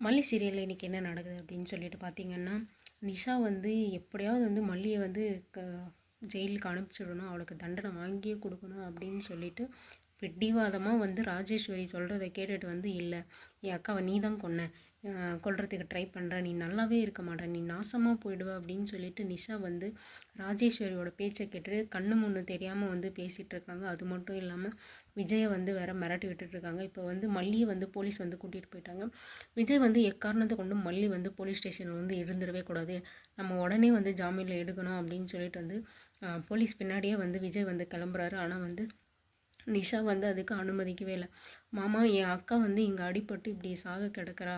மல்லி சீரியலில் இன்றைக்கி என்ன நடக்குது அப்படின்னு சொல்லிட்டு பார்த்தீங்கன்னா நிஷா வந்து எப்படியாவது வந்து மல்லியை வந்து க ஜெயிலுக்கு அனுப்பிச்சிடணும் அவளுக்கு தண்டனை வாங்கியே கொடுக்கணும் அப்படின்னு சொல்லிட்டு பிடிவாதமாக வந்து ராஜேஸ்வரி சொல்கிறத கேட்டுட்டு வந்து இல்லை என் அக்காவை நீ தான் கொன்ன கொல்றதுக்கு ட்ரை பண்ணுற நீ நல்லாவே இருக்க மாட்ட. நீ நாசமாக போயிடுவ. அப்படின்னு சொல்லிட்டு நிஷா வந்து ராஜேஸ்வரியோட பேச்சை கேட்டுட்டு கண்ணு முன்னு தெரியாமல் வந்து பேசிகிட்டு இருக்காங்க. அது மட்டும் இல்லாமல் விஜயை வந்து வேற மிரட்டி விட்டுட்ருக்காங்க இப்போ வந்து மல்லியை வந்து போலீஸ் வந்து கூட்டிகிட்டு போயிட்டாங்க. விஜய் வந்து எக்காரணத்தை கொண்டு மல்லி வந்து போலீஸ் ஸ்டேஷனில் வந்து இருந்துடவே கூடாது. நம்ம உடனே வந்து ஜாமீனில் எடுக்கணும் அப்படின்னு சொல்லிட்டு வந்து போலீஸ் பின்னாடியே வந்து விஜய் வந்து கிளம்புறாரு. ஆனால் வந்து நிஷா வந்து அதுக்கு அனுமதிக்கவே இல்லை. மாமா என் அக்கா வந்து இங்கே அடிபட்டு இப்படி சாக கிடக்கிறா.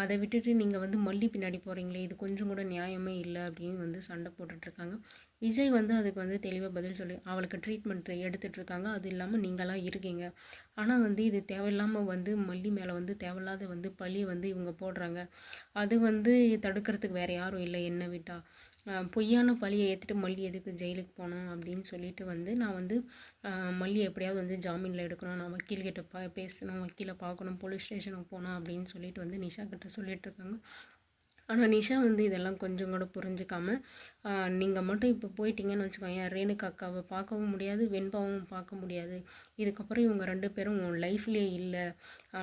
அதை விட்டுட்டு நீங்கள் வந்து மல்லி பின்னாடி போகிறீங்களே இது கொஞ்சம் கூட நியாயமே இல்லை அப்படின்னு வந்து சண்டை போட்டுட்ருக்காங்க விஜய் வந்து அதுக்கு வந்து தெளிவாக பதில் சொல்லி அவளுக்கு ட்ரீட்மெண்ட் எடுத்துகிட்ருக்காங்க அது இல்லாமல் நீங்களாம் இருக்கீங்க. ஆனால் வந்து இது தேவையில்லாமல் வந்து மல்லி மேலே வந்து தேவையில்லாத வந்து பழியை வந்து இவங்க போடுறாங்க. அது வந்து தடுக்கிறதுக்கு வேறு யாரும் இல்லை என்ன விட்டால் பொய்யான பழியை ஏற்றுட்டு மல்லி எதுக்கு ஜெயிலுக்கு போகணும் அப்படின்னு சொல்லிட்டு வந்து நான் வந்து மல்லி எப்படியாவது வந்து ஜாமீனில் எடுக்கணும் நான் வக்கீல்கிட்ட பா பேசணும் வக்கீலை பார்க்கணும் போலீஸ் ஸ்டேஷனுக்கு போகணும் அப்படின்னு சொல்லிட்டு வந்து நிஷா கிட்ட சொல்லிகிட்ருக்காங்க ஆனால் நிஷா வந்து இதெல்லாம் கொஞ்சம் கூட புரிஞ்சுக்காம நீங்கள் மட்டும் இப்போ போயிட்டீங்கன்னு வச்சுக்கோங்க ரேணுகா அக்காவை பார்க்கவும் முடியாது வெண்பாவும் பார்க்க முடியாது. இதுக்கப்புறம் இவங்க ரெண்டு பேரும் உன் லைஃப்லேயே இல்லை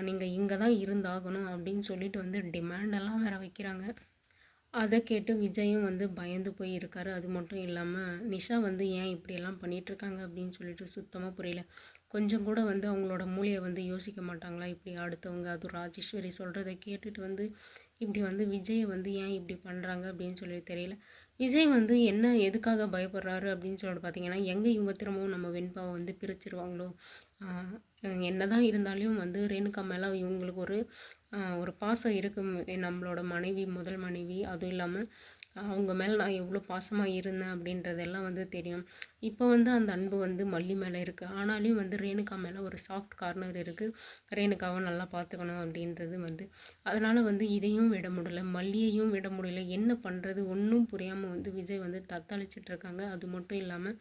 நீங்கள் இங்கே தான் இருந்தாகணும் அப்படின்னு சொல்லிட்டு வந்து டிமாண்டெல்லாம் வேறு வைக்கிறாங்க. அதை கேட்டு விஜயும் வந்து பயந்து போய் இருக்காரு. அது மட்டும் இல்லாமல் நிஷா வந்து ஏன் இப்படியெல்லாம் பண்ணிகிட்ருக்காங்க அப்படின்னு சொல்லிட்டு சுத்தமாக புரியல. கொஞ்சம் கூட வந்து அவங்களோட மூலையை வந்து யோசிக்க மாட்டாங்களா? இப்படி அடுத்தவங்க அது ராஜேஸ்வரி சொல்கிறத கேட்டுட்டு வந்து இப்படி வந்து விஜயை வந்து ஏன் இப்படி பண்ணுறாங்க அப்படின்னு சொல்லி தெரியல. விஜய் வந்து என்ன எதுக்காக பயப்படுறாரு அப்படின்னு சொல்லிட்டு பார்த்தீங்கன்னா எங்கே இவங்க திரும்பவும் நம்ம வெண்பாவை வந்து பிரிச்சிருவாங்களோ? என்ன தான் இருந்தாலும் வந்து ரேணுகா மேலே இவங்களுக்கு ஒரு ஒரு பாசம் இருக்கும். நம்மளோட மனைவி முதல் மனைவி அதுவும் இல்லாமல் அவங்க மேலே நான் எவ்வளோ பாசமாக இருந்தேன் அப்படின்றதெல்லாம் வந்து தெரியும். இப்போ வந்து அந்த அன்பு வந்து மல்லி மேலே இருக்குது ஆனாலும் வந்து ரேணுகா மேலே ஒரு சாஃப்ட் கார்னர் இருக்குது ரேணுகாவை நல்லா பார்த்துக்கணும் அப்படின்றது வந்து. அதனால் வந்து இதையும் விட முடியல. மல்லியையும் விட முடியல. என்ன பண்ணுறது ஒன்றும் புரியாமல் வந்து விஜய் வந்து தத்தளிச்சிட்ருக்காங்க அது மட்டும் இல்லாமல்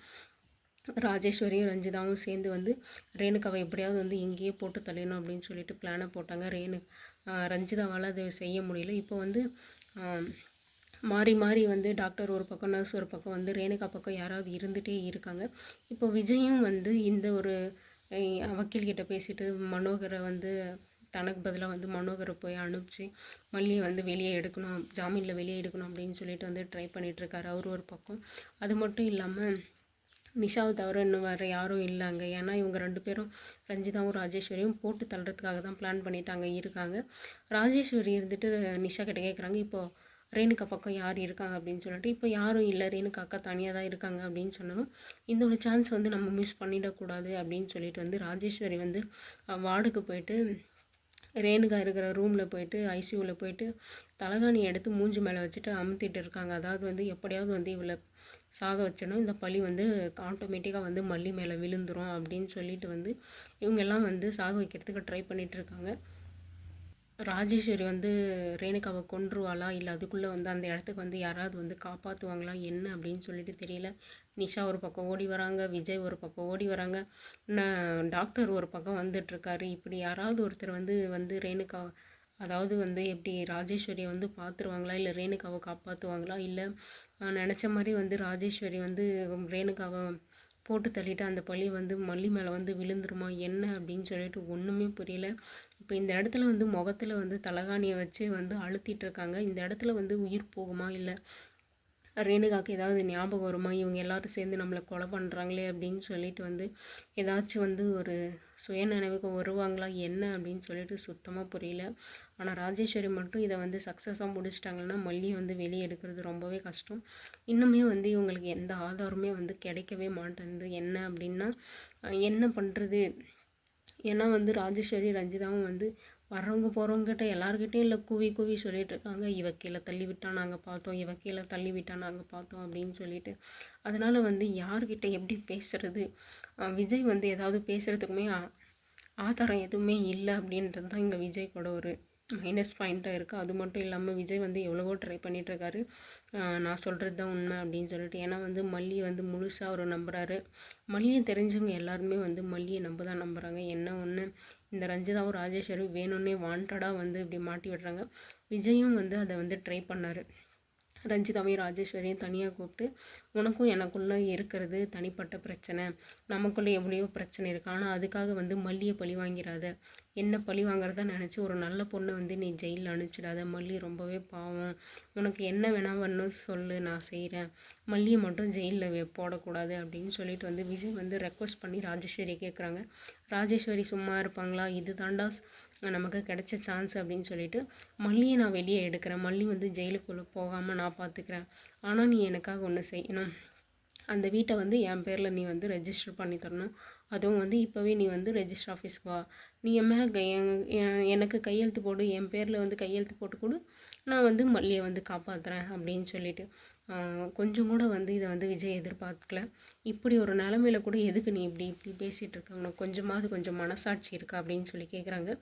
ராஜேஸ்வரியும் ரஞ்சிதாவும் சேர்ந்து வந்து ரேணுகாவை எப்படியாவது வந்து எங்கேயே போட்டு தள்ளிடணும் அப்படின்னு சொல்லிட்டு பிளானை போட்டாங்க. ரேணு ரஞ்சிதாவால் அது செய்ய முடியல. இப்போ வந்து மாறி மாறி வந்து டாக்டர் ஒரு பக்கம் நர்ஸ் ஒரு பக்கம் வந்து ரேணுகா பக்கம் யாராவது இருந்துகிட்டே இருக்காங்க. இப்போ விஜயும் வந்து இந்த ஒரு வக்கீல்கிட்ட பேசிட்டு மனோகரை வந்து தனக்கு பதிலாக வந்து மனோகரை போய் அனுப்பிச்சு மல்லியை வந்து வெளியே எடுக்கணும் ஜாமீனில் வெளியே எடுக்கணும் அப்படின்னு சொல்லிட்டு வந்து ட்ரை பண்ணிகிட்ருக்காரு அவர் ஒரு பக்கம். அது மட்டும் இல்லாமல் நிஷாவை தவிர இன்னும் வேறு யாரும் இல்லை அங்கே ஏன்னா இவங்க ரெண்டு பேரும் ரஞ்சிதாவும் ராஜேஸ்வரியும் போட்டு தள்ளுறதுக்காக தான் பிளான் பண்ணிட்டாங்க இருக்காங்க. ராஜேஸ்வரி இருந்துட்டு நிஷா கிட்ட கேட்குறாங்க இப்போது ரேணுகா பக்கம் யார் இருக்காங்க? அப்படின்னு சொல்லிட்டு இப்போ யாரும் இல்லை ரேணுகா அக்கா தனியாக தான் இருக்காங்க அப்படின்னு சொன்னதும் இந்த ஒரு சான்ஸ் வந்து நம்ம மிஸ் பண்ணிடக்கூடாது அப்படின்னு சொல்லிட்டு வந்து ராஜேஸ்வரி வந்து வார்டுக்கு போயிட்டு ரேணுகா இருக்கிற ரூமில் போயிட்டு ஐசியூவில் போயிட்டு தலகாணி எடுத்து மூஞ்சி மேலே வச்சுட்டு அமுத்திட்டு இருக்காங்க. அதாவது வந்து எப்படியாவது வந்து இவளை சாக வச்சனும் இந்த பழி வந்து ஆட்டோமேட்டிக்காக வந்து மல்லி மேலே விழுந்துரும் அப்படின்னு சொல்லிட்டு வந்து இவங்கெல்லாம் வந்து சாக வைக்கிறதுக்கு ட்ரை பண்ணிகிட்ருக்காங்க ராஜேஸ்வரி வந்து ரேணுகாவை கொன்றுவாளா? இல்லை அதுக்குள்ளே வந்து அந்த இடத்துக்கு வந்து யாராவது வந்து காப்பாற்றுவாங்களா என்ன அப்படின்னு சொல்லிட்டு தெரியல. நிஷா ஒரு பக்கம் ஓடி வராங்க விஜய் ஒரு பக்கம் ஓடி வராங்க. டாக்டர் ஒரு பக்கம் வந்துட்டுருக்காரு இப்படி யாராவது ஒருத்தர் வந்து வந்து ரேணுகா அதாவது வந்து எப்படி ராஜேஸ்வரியை வந்து பார்த்துருவாங்களா இல்லை ரேணுகாவை காப்பாற்றுவாங்களா இல்லை நினச்ச மாதிரி வந்து ராஜேஸ்வரி வந்து ரேணுகாவை போட்டு தள்ளிட்டு அந்த பழி வந்து மல்லி மேலே வந்து விழுந்துருமா என்ன அப்படின்னு சொல்லிட்டு ஒன்றுமே புரியல. இப்போ இந்த இடத்துல வந்து முகத்தில் வந்து தலகாணியை வச்சு வந்து அழுத்திட்டு இருக்காங்க. இந்த இடத்துல வந்து உயிர் போகுமா இல்லை ரேணுகாக்கு ஏதாவது ஞாபகம் வருமா? இவங்க எல்லோரும் சேர்ந்து நம்மளை கொலை பண்ணுறாங்களே அப்படின்னு சொல்லிட்டு வந்து ஏதாச்சும் வந்து ஒரு சுய நினைவுக்கு வருவாங்களா? என்ன? அப்படின்னு சொல்லிட்டு சுத்தமாக புரியல. ஆனால் ராஜேஸ்வரி மட்டும் இதை வந்து சக்ஸஸாக முடிச்சிட்டாங்கன்னா மல்லியை வந்து வெளியே எடுக்கிறது ரொம்பவே கஷ்டம். இன்னுமே வந்து இவங்களுக்கு எந்த ஆதாரமே வந்து கிடைக்கவே மாட்டேங்குது. என்ன அப்படின்னா என்ன பண்ணுறது ஏன்னா வந்து ராஜேஸ்வரி ரஞ்சிதாவும் வந்து வர்றவங்க போகிறவங்ககிட்ட எல்லாருக்கிட்டையும் இல்லை கூவி கூவி சொல்லிகிட்டு இருக்காங்க இவ கீழே தள்ளி விட்டா நாங்கள் பார்த்தோம். இவ கீழே தள்ளி விட்டா நாங்கள் பார்த்தோம் அப்படின்னு சொல்லிட்டு. அதனால் வந்து யார்கிட்ட எப்படி பேசுகிறது விஜய் வந்து ஏதாவது பேசுகிறதுக்குமே ஆதாரம் எதுவுமே இல்லை அப்படின்றது தான் இங்கே விஜய் கூட ஒரு மைனஸ் பாயிண்ட்டாக இருக்குது அது மட்டும் இல்லாமல் விஜய் வந்து எவ்வளவோ ட்ரை பண்ணிகிட்ருக்காரு நான் சொல்கிறது தான் உண்மை அப்படின்னு சொல்லிட்டு. ஏன்னா வந்து மல்லியை வந்து முழுசாக அவர் நம்புகிறாரு மல்லியை தெரிஞ்சவங்க எல்லாருமே வந்து மல்லியை நம்ப தான் நம்புகிறாங்க என்ன ஒன்று இந்த ரஞ்சிதாவும் ராஜேஸ்வரியும் வேணும்னே வாண்டடாக வந்து இப்படி மாட்டி விடுறாங்க. விஜயும் வந்து அதை வந்து ட்ரை பண்ணார். ரஞ்சிதாவையும் ராஜேஸ்வரியும் தனியாக கூப்பிட்டு உனக்கும் எனக்குள்ளே இருக்கிறது தனிப்பட்ட பிரச்சனை. நமக்குள்ளே எவ்வளையோ பிரச்சனை இருக்குது ஆனால் அதுக்காக வந்து மல்லியை பழி வாங்கிறாத என்ன பழி வாங்குறதா நினச்சி ஒரு நல்ல பொண்ணை வந்து நீ ஜெயிலில் அனுப்பிச்சிடாத. மல்லி ரொம்பவே பாவம். உனக்கு என்ன வேணால் வேணும் சொல்லு நான் செய்கிறேன் மல்லியை மட்டும் ஜெயிலில் போடக்கூடாது அப்படின்னு சொல்லிட்டு வந்து விஜய் வந்து ரெக்வஸ்ட் பண்ணி ராஜேஸ்வரி கேட்குறாங்க ராஜேஸ்வரி சும்மா இருப்பாங்களா? இது தாண்டா நமக்கு கிடைச்ச சான்ஸ் அப்படின்னு சொல்லிட்டு மல்லியை நான் வெளியே எடுக்கிறேன். மல்லி வந்து ஜெயிலுக்குள்ளே போகாமல் நான் பார்த்துக்கிறேன் ஆனால் நீ எனக்காக ஒன்று செய்யணும். அந்த வீட்டை வந்து என் பேரில் நீ வந்து ரெஜிஸ்டர் பண்ணி தரணும். அதுவும் வந்து இப்போவே நீ வந்து ரெஜிஸ்டர் ஆஃபீஸ்க்கு வா. நீ என் மேலே எனக்கு கையெழுத்து போடு. என் பேரில் வந்து கையெழுத்து போட்டு கொடு. நான் வந்து மல்லியை வந்து காப்பாற்றுறேன் அப்படின்னு சொல்லிட்டு. கொஞ்சம் கூட வந்து இதை வந்து விஜய் எதிர்பார்க்கல. இப்படி ஒரு நிலமையில கூட எதுக்கு நீ இப்படி இப்படி பேசிகிட்டு இருக்க? உனக்கு கொஞ்சமாவது கொஞ்சம் மனசாட்சி இருக்கா அப்படின்னு சொல்லி கேட்குறாங்க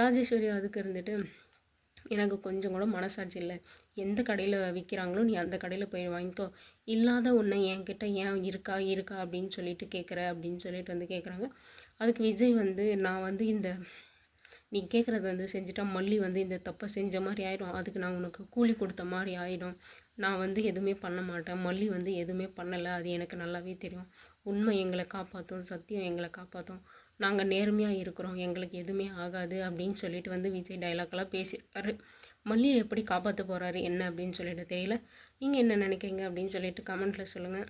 ராஜேஸ்வரி அதுக்கு இருந்துட்டு எனக்கு கொஞ்சம் கூட மனசாட்சி இல்லை. எந்த கடையில் விற்கிறாங்களோ நீ அந்த கடையில் போய் வாங்கிக்கோ. இல்லாத ஒன்று என்கிட்ட ஏன் இருக்கா இருக்கா அப்படின்னு சொல்லிட்டு கேட்குற அப்படின்னு சொல்லிட்டு வந்து கேட்குறாங்க அதுக்கு விஜய் வந்து நான் வந்து இந்த நீ கேட்குறத வந்து செஞ்சுட்டா மல்லி வந்து இந்த தப்பை செஞ்ச மாதிரி ஆயிடும். அதுக்கு நான் உனக்கு கூலி கொடுத்த மாதிரி ஆகிடும் நான் வந்து எதுவுமே பண்ண மாட்டேன். மல்லி வந்து எதுவுமே பண்ணலை. அது எனக்கு நல்லாவே தெரியும். உண்மை எங்களை காப்பாற்றும் சத்தியம் எங்களை காப்பாற்றும் நாங்கள் நேர்மையாக இருக்கிறோம் எங்களுக்கு எதுவுமே ஆகாது அப்படின்னு சொல்லிட்டு வந்து விஜய் டைலாக்லாம் பேசியிருக்காரு. மல்லியை எப்படி காப்பாற்ற போகிறாரு என்ன அப்படின்னு சொல்லிட்டு தெரியல. நீங்கள் என்ன நினைக்கிறீங்க அப்படின்னு சொல்லிட்டு கமெண்ட்டில் சொல்லுங்கள்